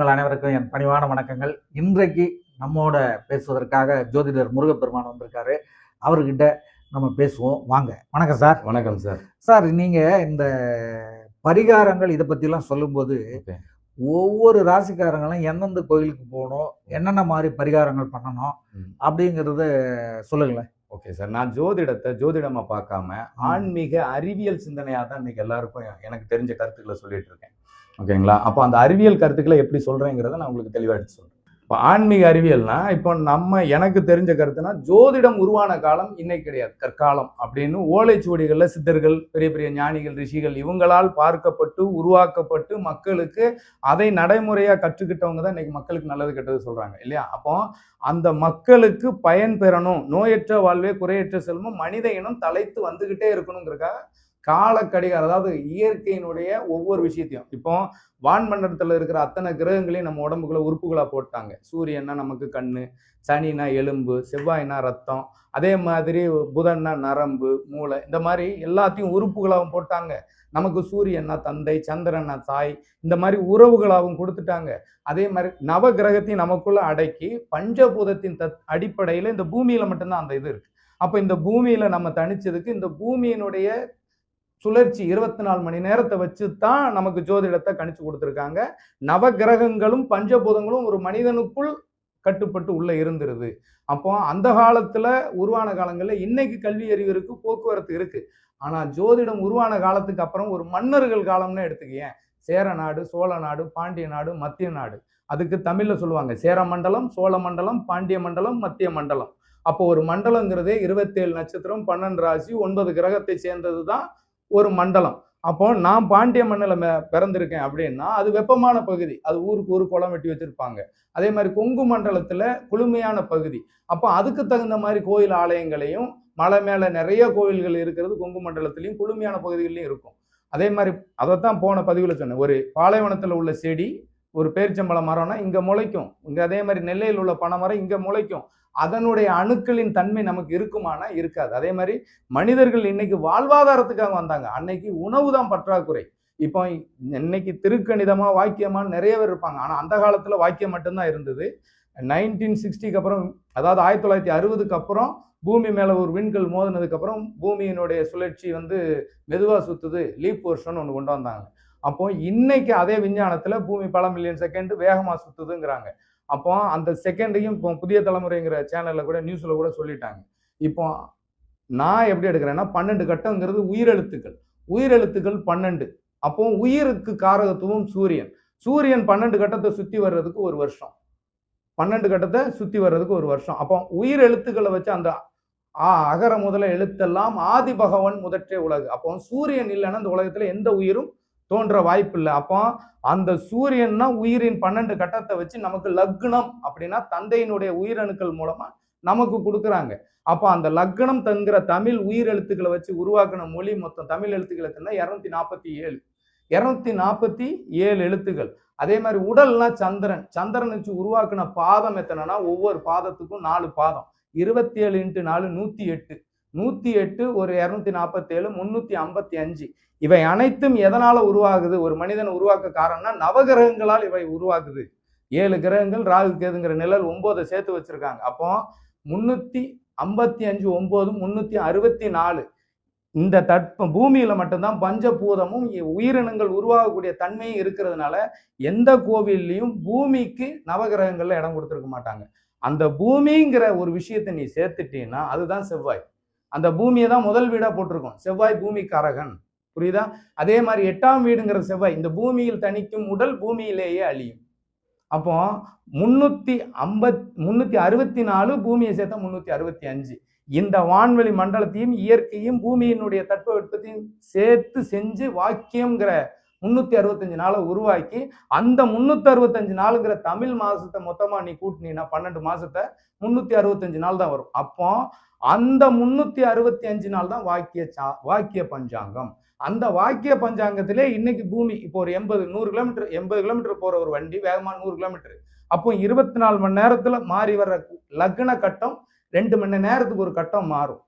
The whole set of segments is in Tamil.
உங்கள் அனைவருக்கும் என் பணிவான வணக்கங்கள். இன்றைக்கு நம்மோட பேசுவதற்காக ஜோதிடர் முருகப்பெருமான் வந்திருக்காரு. அவர்கிட்ட நம்ம பேசுவோம். வாங்க. வணக்கம் சார். வணக்கம் சார். சார் நீங்க இந்த பரிகாரங்கள் இதை பத்திலாம் சொல்லும்போது. ஒவ்வொரு ராசிக்காரங்களும் எந்தெந்த கோயிலுக்கு போகணும் என்னென்ன மாதிரி பரிகாரங்கள் பண்ணணும். அப்படிங்கிறத சொல்லுங்களேன். Okay sir. நான் ஜோதிடத்தை ஜோதிடமா பார்க்காம ஆன்மீக அறிவியல் சிந்தனையா தான் இன்னைக்கு எல்லாருக்கும் எனக்கு தெரிஞ்ச கருத்துக்களை சொல்லிட்டு இருக்கேன். ஓகேங்களா? அப்போ அந்த அறிவியல் கருத்துக்களை எப்படி சொல்கிறேங்கிறத நான் உங்களுக்கு தெளிவாக எடுத்து சொல்கிறேன் இப்போ ஆன்மீக அறிவியல்னா இப்போ நம்ம எனக்கு தெரிஞ்ச கருத்துனா ஜோதிடம் உருவான காலம் இன்னைக்கு கிடையாது. கற்காலம் அப்படின்னு ஓலைச்சுவடிகளில் சித்தர்கள் பெரிய பெரிய ஞானிகள் ரிஷிகள் இவங்களால் பார்க்கப்பட்டு உருவாக்கப்பட்டு மக்களுக்கு அதை நடைமுறையாக கற்றுக்கிட்டவங்க தான் இன்னைக்கு மக்களுக்கு நல்லது கெட்டது சொல்கிறாங்க இல்லையா? அப்போ அந்த மக்களுக்கு பயன் பெறணும். நோயற்ற வாழ்வே குறையற்ற செல்வம் மனித இனம் தலைத்து வந்துக்கிட்டே இருக்கணுங்கிறக்காக காலக்கடிகாரம் அதாவது இயற்கையினுடைய ஒவ்வொரு விஷயத்தையும். இப்போ வான்மண்டலத்தில் இருக்கிற அத்தனை கிரகங்களையும் நம்ம உடம்புக்குள்ள உறுப்புகளாக போட்டாங்க. சூரியன்னா நமக்கு கண்ணு சனினா எலும்பு செவ்வாய்னா ரத்தம் அதே மாதிரி புதன்னா நரம்பு மூளை இந்த மாதிரி எல்லாத்தையும் உறுப்புகளாகவும் போட்டாங்க. நமக்கு சூரியன்னா தந்தை சந்திரன்னா தாய் இந்த மாதிரி உறவுகளாகவும் கொடுத்துட்டாங்க. அதே மாதிரி நவ கிரகத்தையும் நமக்குள்ள அடக்கி பஞ்சபூதத்தின் தத் அடிப்படையில் இந்த பூமியில் மட்டும்தான் அந்த இது இருக்குது அப்போ இந்த பூமியில் நம்ம தனிச்சதுக்கு இந்த பூமியினுடைய சுழற்சி இருபத்தி நாலு மணி நேரத்தை வச்சு தான் நமக்கு ஜோதிடத்தை கணிச்சு கொடுத்துருக்காங்க. நவ கிரகங்களும் பஞ்சபூதங்களும் ஒரு மனிதனுக்குள் கட்டுப்பட்டு உள்ளே இருந்துருது. அப்போ அந்த காலத்தில் உருவான காலங்களில் இன்னைக்கு கல்வி அறிவு இருக்கு போக்குவரத்து இருக்கு. ஆனால் ஜோதிடம் உருவான காலத்துக்கு அப்புறம் ஒரு மன்னர்கள் காலம்னு எடுத்துக்கேன் சேர நாடு சோழ நாடு பாண்டிய நாடு மத்திய நாடு. அதுக்கு தமிழில் சொல்லுவாங்க. சேர மண்டலம் சோழ மண்டலம் பாண்டிய மண்டலம் மத்திய மண்டலம். அப்போ ஒரு மண்டலங்கிறதே இருபத்தேழு நட்சத்திரம் பன்னெண்டு ராசி ஒன்பது கிரகத்தை சேர்ந்தது தான் ஒரு மண்டலம். அப்போ நான் பாண்டிய மண்ணில் பிறந்திருக்கேன் அப்படின்னா அது வெப்பமான பகுதி. அது ஊருக்கு ஊர் குளம் வெட்டி வச்சிருப்பாங்க. அதே மாதிரி கொங்கு மண்டலத்தில் குளுமையான பகுதி. அப்போ அதுக்கு தகுந்த மாதிரி கோயில் ஆலயங்களையும் மலை மேலே நிறைய கோயில்கள் இருக்கிறது கொங்கு மண்டலத்திலையும் குளுமையான பகுதிகளிலும் இருக்கும். அதே மாதிரி அதைத்தான் போன பதிவில் சொன்னேன். ஒரு பாலைவனத்தில் உள்ள செடி ஒரு பேரிச்சம்பழ மரம்னா இங்கே முளைக்கும். இங்கே அதே மாதிரி நெல்லையில் உள்ள பனை மரம் இங்கே முளைக்கும். அதனுடைய அணுக்களின் தன்மை நமக்கு இருக்குமானா இருக்காது. அதே மாதிரி மனிதர்கள் இன்னைக்கு வாழ்வாதாரத்துக்காக வந்தாங்க. அன்னைக்கு உணவு தான் பற்றாக்குறை. இப்போ இன்னைக்கு திருக்கணிதமாக வாக்கியமாக நிறைய பேர் இருப்பாங்க. ஆனால் அந்த காலத்தில் வாக்கியம் மட்டும்தான் இருந்தது. நைன்டீன் சிக்ஸ்டிக்கு அப்புறம் அதாவது ஆயிரத்தி தொள்ளாயிரத்தி அறுபதுக்கு அப்புறம் பூமி மேலே ஒரு விண்கல் மோதினதுக்கப்புறம் பூமியினுடைய சுழற்சி வந்து மெதுவாக சுற்றுது லீப் போர்ஷன் ஒன்று கொண்டு வந்தாங்க. அப்போ இன்னைக்கு அதே விஞ்ஞானத்துல பூமி பல மில்லியன் செகண்ட் வேகமா சுத்துதுங்கிறாங்க. அப்போ அந்த செகண்டையும் இப்போ புதிய தலைமுறைங்கிற சேனல்ல கூட நியூஸ்ல கூட சொல்லிட்டாங்க. இப்போ நான் எப்படி எடுக்கிறேன்னா பன்னெண்டு கட்டங்கிறது உயிரெழுத்துக்கள். உயிரெழுத்துக்கள் பன்னெண்டு. அப்போ உயிருக்கு காரகத்துவம் சூரியன். சூரியன் பன்னெண்டு கட்டத்தை சுத்தி வர்றதுக்கு ஒரு வருஷம். பன்னெண்டு கட்டத்தை சுத்தி வர்றதுக்கு ஒரு வருஷம். அப்போ உயிர் எழுத்துக்களை வச்சு அந்த ஆ அகர முதல எழுத்தெல்லாம் ஆதி பகவன் முதற்றே உலகு. அப்போ சூரியன் இல்லைன்னா இந்த உலகத்துல எந்த உயிரும் தோன்ற வாய்ப்பு இல்லை அப்போ அந்த சூரியன்னா உயிரின் பன்னெண்டு கட்டத்தை வச்சு நமக்கு லக்னம் அப்படின்னா தந்தையினுடைய உயிரணுக்கள் மூலமா நமக்கு கொடுக்குறாங்க. அப்போ அந்த லக்னம் தங்கிற தமிழ் உயிர் எழுத்துக்களை வச்சு உருவாக்கின மொழி மொத்தம் தமிழ் எழுத்துக்களை எத்தனை இரநூத்தி நாற்பத்தி ஏழு. இரநூத்தி நாற்பத்தி ஏழு எழுத்துக்கள். அதே மாதிரி உடல்னா சந்திரன். சந்திரன் வச்சு உருவாக்கின பாதம் எத்தனைனா ஒவ்வொரு பாதத்துக்கும் நாலு பாதம். இருபத்தி ஏழு இன்ட்டு நாலு நூற்றி எட்டு. நூத்தி எட்டு ஒரு இரநூத்தி நாற்பத்தேழு ஏழு ஐம்பத்தி அஞ்சு. இவை அனைத்தும் எதனால உருவாகுது? ஒரு மனிதன் உருவாக்க காரணம்னா நவகிரகங்களால் இவை உருவாகுது. ஏழு கிரகங்கள் ராகு கேதுங்கிற நிழல் ஒன்பதை சேர்த்து வச்சிருக்காங்க. அப்போ முன்னூத்தி ஐம்பத்தி அஞ்சு ஒன்பது முன்னூத்தி அறுபத்தி நாலு. இந்த தட்பம் பூமியில மட்டும்தான் பஞ்சபூதமும் உயிரினங்கள் உருவாகக்கூடிய தன்மையும் இருக்கிறதுனால எந்த கோவில்லையும் பூமிக்கு நவகிரகங்கள்ல இடம் கொடுத்துருக்க மாட்டாங்க. அந்த பூமிங்கிற ஒரு விஷயத்தை நீ சேர்த்துட்டீங்கன்னா அதுதான் செவ்வாய். அந்த பூமியை தான் முதல் வீடாக போட்டிருக்கோம். செவ்வாய் பூமி கரகன் புரியுதா? அதே மாதிரி எட்டாம் வீடுங்கிற செவ்வாய் இந்த பூமியில் தணிக்கும் உடல் பூமியிலேயே அழியும். அப்போ முன்னூத்தி ஐம்பத் முன்னூத்தி அறுபத்தி நாலு பூமியை சேர்த்தா முன்னூத்தி அறுபத்தி அஞ்சு இந்த வான்வெளி மண்டலத்தையும் இயற்கையும் பூமியினுடைய தட்பவெட்பத்தையும் சேர்த்து செஞ்சு வாக்கியம்ங்கிற முந்நூற்றி அறுபத்தஞ்சு நாளை உருவாக்கி அந்த முந்நூற்றி அறுபத்தஞ்சு நாளுங்கிற தமிழ் மாதத்தை மொத்தமாக நீ கூட்டினீன்னா பன்னெண்டு மாதத்தை முந்நூற்றி அறுபத்தஞ்சு நாள் தான் வரும். அப்போ அந்த முந்நூற்றி அறுபத்தி அஞ்சு நாள் தான் வாக்கிய சா- வாக்கிய பஞ்சாங்கம். அந்த வாக்கிய பஞ்சாங்கத்திலே இன்னைக்கு பூமி இப்போ ஒரு எண்பது நூறு கிலோமீட்டர் எண்பது கிலோமீட்டர் போகிற ஒரு வண்டி வேகமாக நூறு கிலோமீட்டர். அப்போ இருபத்தி நாலு மணி நேரத்தில் மாறி வர்ற லக்ன கட்டம் ரெண்டு மணி நேரத்துக்கு ஒரு கட்டம் மாறும்.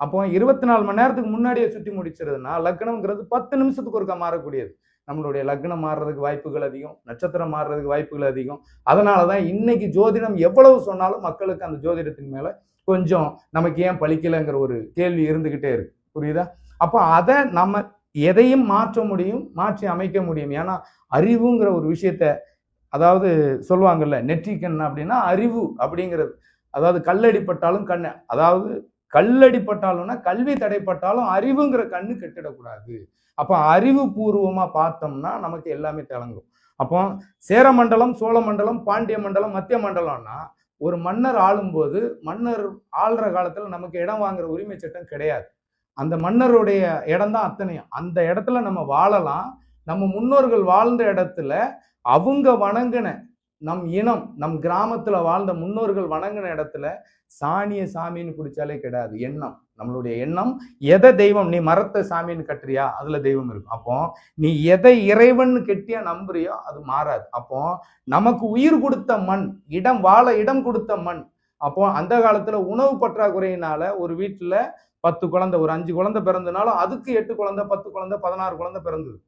அப்போ இருபத்தி நாலு மணி நேரத்துக்கு முன்னாடியே சுற்றி முடிச்சிருதுன்னா லக்னம்ங்கிறது பத்து நிமிஷத்துக்கு ஒருக்கா மாறக்கூடியது. நம்மளுடைய லக்னம் மாறுறதுக்கு வாய்ப்புகள் அதிகம் நட்சத்திரம் மாறுறதுக்கு வாய்ப்புகள் அதிகம். அதனால தான் இன்னைக்கு ஜோதிடம் எவ்வளவு சொன்னாலும் மக்களுக்கு அந்த ஜோதிடத்தின் மேலே கொஞ்சம் நமக்கு ஏன் பழிக்கலைங்கிற ஒரு கேள்வி இருந்துக்கிட்டே இருக்கு. புரியுதா? அப்போ அதை நம்ம எதையும் மாற்ற முடியும் மாற்றி அமைக்க முடியும். ஏன்னா அறிவுங்கிற ஒரு விஷயத்த அதாவது சொல்லுவாங்கல்ல நெற்றிக்கண் அப்படின்னா அறிவு அப்படிங்கிறது. அதாவது கல்லடிப்பட்டாலும் கண்ணை அதாவது கல்லடிப்பட்டாலும்னா கல்வி தடைப்பட்டாலும் அறிவுங்கிற கண்ணு கெட்டிடக்கூடாது. அப்போ அறிவு பூர்வமாக பார்த்தோம்னா நமக்கு எல்லாமே திளங்கும். அப்போ சேர மண்டலம் சோழ மண்டலம் பாண்டிய மண்டலம் மத்திய மண்டலம்னா ஒரு மன்னர் ஆளும்போது மன்னர் ஆள்ற காலத்தில் நமக்கு இடம் வாங்குற உரிமை சட்டம் கிடையாது. அந்த மன்னருடைய இடம் தான் அத்தனையும். அந்த இடத்துல நம்ம வாழலாம். நம்ம முன்னோர்கள் வாழ்ந்த இடத்துல அவங்க வணங்கின நம் இனம் நம் கிராமத்தில் வாழ்ந்த முன்னோர்கள் வணங்கின இடத்துல சாணிய சாமின்னு பிடிச்சாலே கிடையாது எண்ணம். நம்மளுடைய எண்ணம் எதை தெய்வம்? நீ மரத்தை சாமின்னு கட்டுறியா? அதுல தெய்வம் இருக்கும். அப்போ நீ எதை இறைவன் கெட்டியா நம்புறியோ அது மாறாது. அப்போ நமக்கு உயிர் கொடுத்த மண் இடம் வாழ இடம் கொடுத்த மண் அப்போ அந்த காலத்துல உணவு பற்றாக்குறையினால ஒரு வீட்டுல பத்து குழந்தை ஒரு அஞ்சு குழந்தை பிறந்தனாலும் அதுக்கு எட்டு குழந்தை பத்து குழந்தை பதினாறு குழந்தை பிறந்தது.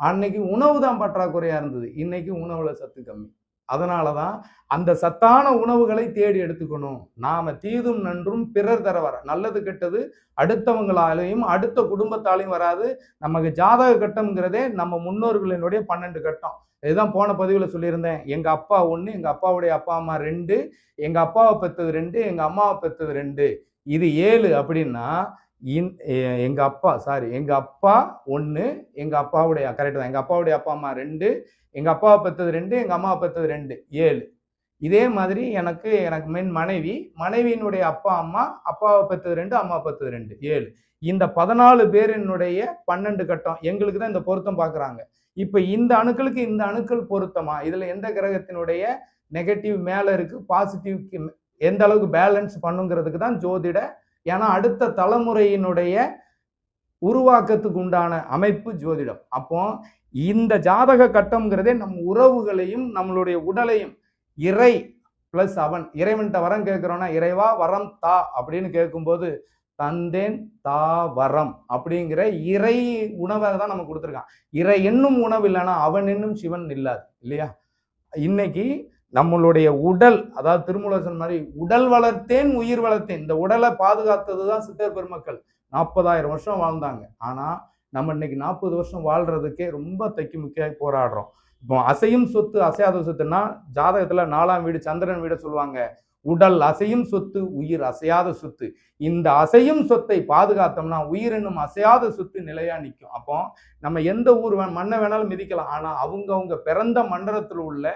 அன்னைக்கு உணவு தான் பற்றாக்குறையா இருந்தது. இன்னைக்கு உணவுல சத்து கம்மி. அதனாலதான் அந்த சத்தான உணவுகளை தேடி எடுத்துக்கணும். நாம தீதும் நன்றும் பிறர் தர வர நல்லது கெட்டது அடுத்தவங்களாலையும் அடுத்த குடும்பத்தாலையும் வராது. நமக்கு ஜாதக கட்டம்ங்கிறதே நம்ம முன்னோர்களினுடைய பன்னெண்டு கட்டம். இதுதான் போன பதிவில் சொல்லியிருந்தேன். எங்கள் அப்பா ஒன்று எங்கள் அப்பாவுடைய அப்பா அம்மா ரெண்டு எங்கள் அப்பாவை பெற்றது ரெண்டு எங்கள் அம்மாவை பெற்றது ரெண்டு. இது ஏழு அப்படின்னா இன் எங்கள் அப்பா சாரி எங்கள் அப்பா ஒன்று எங்கள் அப்பாவுடைய கரெக்ட் தான். எங்கள் அப்பாவுடைய அப்பா அம்மா ரெண்டு எங்கள் அப்பாவை பெற்றது ரெண்டு எங்கள் அம்மாவை பெற்றது ரெண்டு ஏழு. இதே மாதிரி எனக்கு எனக்கு மென் மனைவி மனைவியினுடைய அப்பா அம்மா அப்பாவை பெற்றது ரெண்டு அம்மா பெற்றது ரெண்டு ஏழு. இந்த பதினாலு பேரினுடைய பன்னெண்டு கட்டம் எங்களுக்கு தான் இந்த பொருத்தம் பார்க்குறாங்க இப்போ இந்த அணுக்களுக்கு இந்த அணுக்கள் பொருத்தமா? இதில் எந்த கிரகத்தினுடைய நெகட்டிவ் மேலே இருக்குது பாசிட்டிவ்க்கு எந்த அளவுக்கு பேலன்ஸ் பண்ணுங்கிறதுக்கு தான் ஜோதிட ஏன்னா அடுத்த தலைமுறையினுடைய உருவாக்கத்துக்கு உண்டான அமைப்பு ஜோதிடம். அப்போ இந்த ஜாதக கட்டம்ங்கிறதே நம் உறவுகளையும் நம்மளுடைய உடலையும் இறை பிளஸ் அவன். இறைவன்கிட்ட வரம் கேட்கிறோன்னா இறைவா வரம் தா அப்படின்னு கேட்கும்போது தந்தேன் தா வரம் அப்படிங்கிற இறை உணவை தான் நம்ம கொடுத்துருக்கான். இறை என்னும் உணவு இல்லைன்னா அவன் என்னும் சிவன் இல்லாது இல்லையா? இன்னைக்கு நம்மளுடைய உடல் அதாவது திருமூலசன் மாதிரி உடல் வளர்த்தேன் உயிர் வளர்த்தேன். இந்த உடலை பாதுகாத்தது தான் சித்தர் பெருமக்கள். நாற்பதாயிரம் வருஷம் வாழ்ந்தாங்க. ஆனால் நம்ம இன்னைக்கு நாற்பது வருஷம் வாழ்றதுக்கே ரொம்ப தைக்கி முக்கிய போராடுறோம். இப்போ அசையும் சொத்து அசையாத சொத்துன்னா ஜாதகத்தில் நாலாம் வீடு சந்திரன் வீடு சொல்லுவாங்க. உடல் அசையும் சொத்து உயிர் அசையாத சொத்து. இந்த அசையும் சொத்தை பாதுகாத்தோம்னா உயிர் என்னும் அசையாத சொத்து நிலையா நிற்கும் அப்போ நம்ம எந்த ஊர் மண்ணை வேணாலும் மிதிக்கலாம். ஆனால் அவங்கவுங்க பிறந்த மண்டலத்தில் உள்ள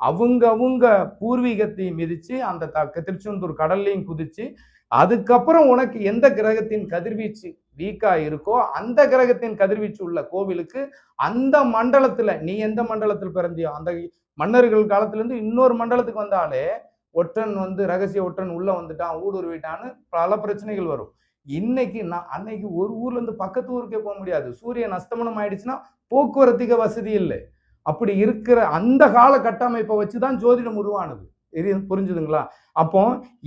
அவங்கவுங்க பூர்வீகத்தையும் மிதித்து அந்த த- திருச்செந்தூர் கடல்லையும் குதித்து அதுக்கப்புறம் உனக்கு எந்த கிரகத்தின் கதிர்வீச்சு வீக்கா இருக்கோ அந்த கிரகத்தின் கதிர்வீச்சு உள்ள கோவிலுக்கு அந்த மண்டலத்துல நீ எந்த மண்டலத்தில் பிறந்தியோ அந்த மன்னர்கள் காலத்திலேருந்து இன்னொரு மண்டலத்துக்கு வந்தாலே ஒற்றன் வந்து ரகசிய ஒற்றன் உள்ள வந்துட்டான் ஊடுருவிட்டான்னு பல பிரச்சனைகள் வரும். இன்னைக்கு நான் அன்னைக்கு ஒரு ஊர்ல இருந்து பக்கத்து ஊருக்கே போக முடியாது. சூரியன் அஸ்தமனம் ஆயிடுச்சுன்னா போக்குவரத்துக்கு வசதி இல்லை. அப்படி இருக்கிற அந்த கால கட்டமைப்பை வச்சுதான் ஜோதிடம் உருவானது. இது புரிஞ்சுதுங்களா? அப்போ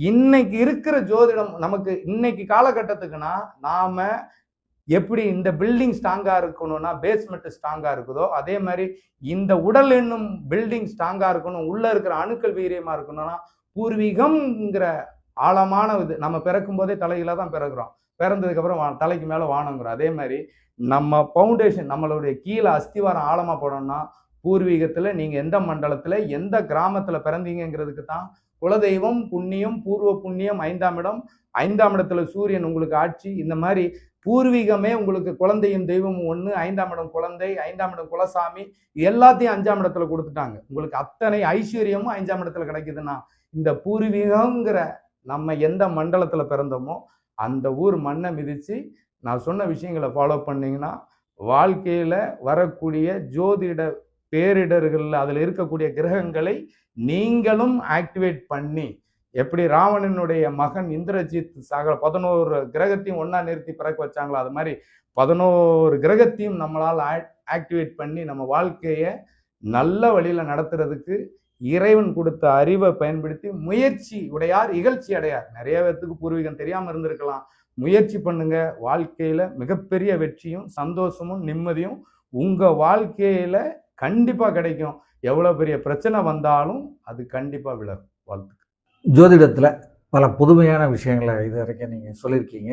இன்னைக்கு இருக்கிற ஜோதிடம் நமக்கு இன்னைக்கு காலகட்டத்துக்குன்னா நாம எப்படி இந்த பில்டிங் ஸ்ட்ராங்கா இருக்கணும்னா பேஸ்மெண்ட் ஸ்ட்ராங்கா இருக்குதோ அதே மாதிரி இந்த உடல் என்னும் பில்டிங் ஸ்ட்ராங்கா இருக்கணும் உள்ள இருக்கிற அணுக்கள் வீரியமா இருக்கணும்னா பூர்வீகம்ங்கிற ஆழமான இது நம்ம பிறக்கும் போதே தலையில தான் பிறகுறோம். பிறந்ததுக்கு அப்புறம் வா- தலைக்கு மேல வானங்கிறோம் அதே மாதிரி நம்ம ஃபவுண்டேஷன் நம்மளுடைய கீழே அஸ்திவாரம் ஆழமா போடணும்னா பூர்வீகத்தில் நீங்கள் எந்த மண்டலத்தில் எந்த கிராமத்தில் பிறந்தீங்கிறதுக்கு தான் குலதெய்வம் புண்ணியம் பூர்வ புண்ணியம் ஐந்தாம் இடம் ஐந்தாம் இடத்துல சூரியன் உங்களுக்கு ஆட்சி இந்த மாதிரி பூர்வீகமே உங்களுக்கு குழந்தையும் தெய்வமும் ஒன்று ஐந்தாம் இடம் குழந்தை ஐந்தாம் இடம் குலசாமி எல்லாத்தையும் அஞ்சாம் இடத்துல கொடுத்துட்டாங்க. உங்களுக்கு அத்தனை ஐஸ்வர்யமும் அஞ்சாம் இடத்துல கிடைக்குதுன்னா இந்த பூர்வீகங்கிற நம்ம எந்த மண்டலத்தில் பிறந்தோமோ அந்த ஊர் மண்ணை மிதித்து நான் சொன்ன விஷயங்களை ஃபாலோ பண்ணிங்கன்னா வாழ்க்கையில் வரக்கூடிய ஜோதிட பேரிடர்களில் அதில் இருக்கக்கூடிய கிரகங்களை நீங்களும் ஆக்டிவேட் பண்ணி எப்படி ராவணனுடைய மகன் இந்திரஜித் சாகர் பதினோரு கிரகத்தையும் ஒன்றா நிறுத்தி பிறக்க வச்சாங்களோ அது மாதிரி பதினோரு கிரகத்தையும் நம்மளால் ஆக்டிவேட் பண்ணி நம்ம வாழ்க்கையை நல்ல வழியில் நடத்துறதுக்கு இறைவன் கொடுத்த அறிவை பயன்படுத்தி முயற்சி உடையார் இகழ்ச்சி அடையார். நிறைய பேர்த்துக்கு பூர்வீகம் தெரியாமல் இருந்திருக்கலாம். முயற்சி பண்ணுங்க. வாழ்க்கையில மிகப்பெரிய வெற்றியும் சந்தோஷமும் நிம்மதியும் உங்க வாழ்க்கையில கண்டிப்பா கிடைக்கும். எவ்வளவு பெரிய பிரச்சனை வந்தாலும் அது கண்டிப்பா விலகும். வாழ்த்து ஜோதிடத்துல பல புதுமையான விஷயங்களை இது வரைக்கும் நீங்க சொல்லியிருக்கீங்க.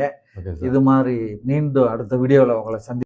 இது மாதிரி மீண்டும் அடுத்த வீடியோவில் உங்களை சந்தி